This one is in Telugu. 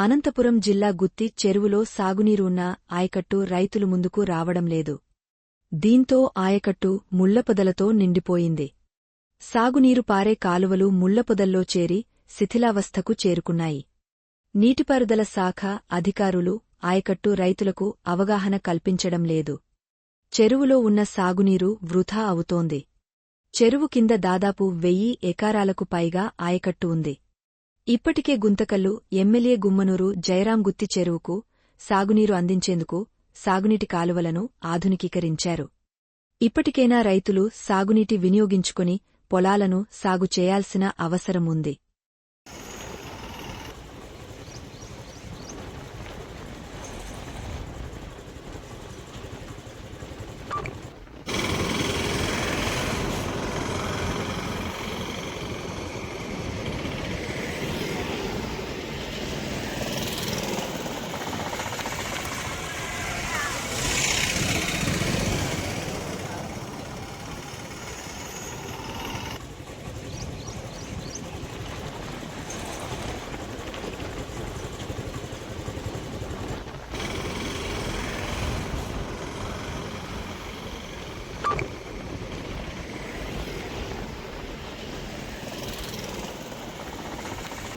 అనంతపురం జిల్లా గుత్తి చెరువులో సాగునీరు ఉన్న ఆయకట్టు రైతులు ముందుకు రావడం లేదు. దీంతో ఆయకట్టు ముళ్ళపొదలతో నిండిపోయింది. సాగునీరు పారే కాలువలు ముళ్ళపొదల్లో చేరి శిథిలావస్థకు చేరుకున్నాయి. నీటిపారుదల శాఖ అధికారులు ఆయకట్టు రైతులకు అవగాహన కల్పించడం లేదు. చెరువులో ఉన్న సాగునీరు వృథా అవుతోంది. చెరువు కింద దాదాపు వెయ్యి ఎకారాలకు పైగా ఆయకట్టు ఉంది. ఇప్పటికే గుంతకల్లు ఎమ్మెల్యే గుమ్మనూరు జయరాం గుత్తి చెరువుకు సాగునీరు అందించేందుకు సాగునీటి కాలువలను ఆధునికీకరించారు. ఇప్పటికైనా రైతులు సాగునీటి వినియోగించుకుని పొలాలను సాగు చేయాల్సిన అవసరం ఉంది